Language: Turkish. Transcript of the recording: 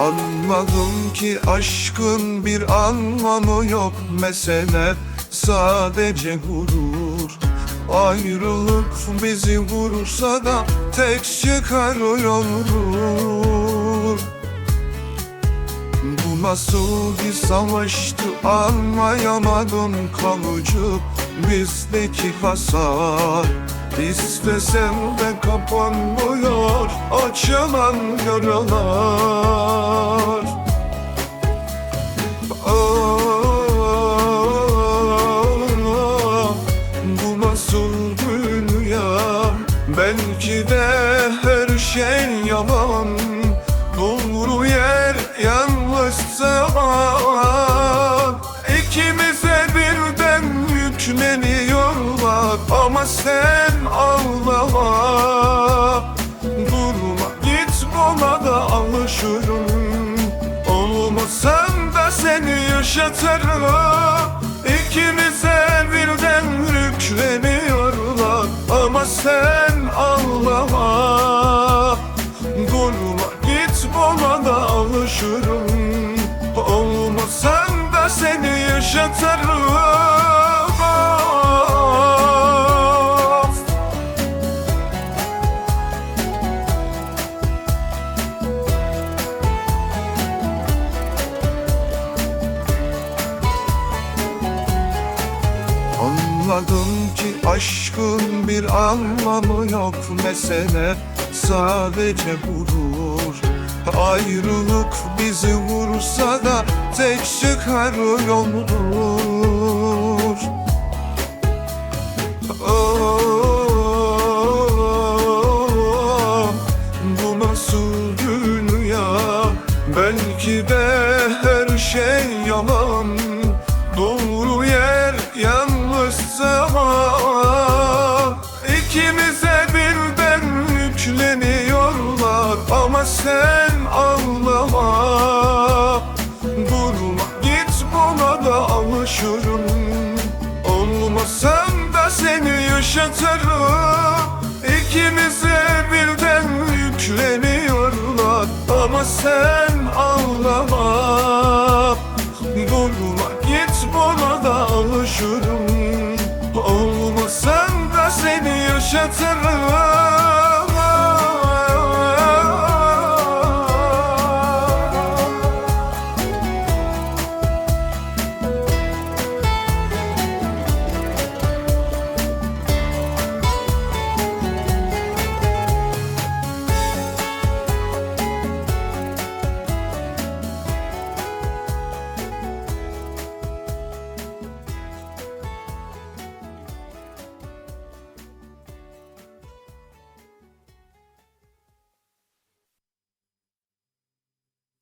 Anladım ki aşkın bir anlamı yok Mesele sadece gurur. Ayrılık bizi vursa da tek çıkar olur Bu nasıl bir savaştı anlayamadım kalıcı bizdeki hasar. İstesem de kapanmıyor açılan yaralar. Ah, Bu nasıl dünya Belki de her şey yalan. Doğru yer yalnız zaman. İkimize birden yükleniyorlar. Ama sen yaşatırım İkimize birden yükleniyorlar. Ama sen ağlama. Durma git da alışırım. Olmasan da seni yaşatırım Anladım ki aşkın bir anlamı yok Mesele sadece gurur Ayrılık bizi vursa da tek çıkar yoldur. Ah, Bu nasıl dünya? Belki de her şey yalan. Doğru sen ağlama Durma. Git buna da alışırım. Olmasan da seni yaşatırım. İkimize birden yükleniyorlar. Ama sen ağlama Durma. Git buna da alışırım. Olmasan da seni yaşatırım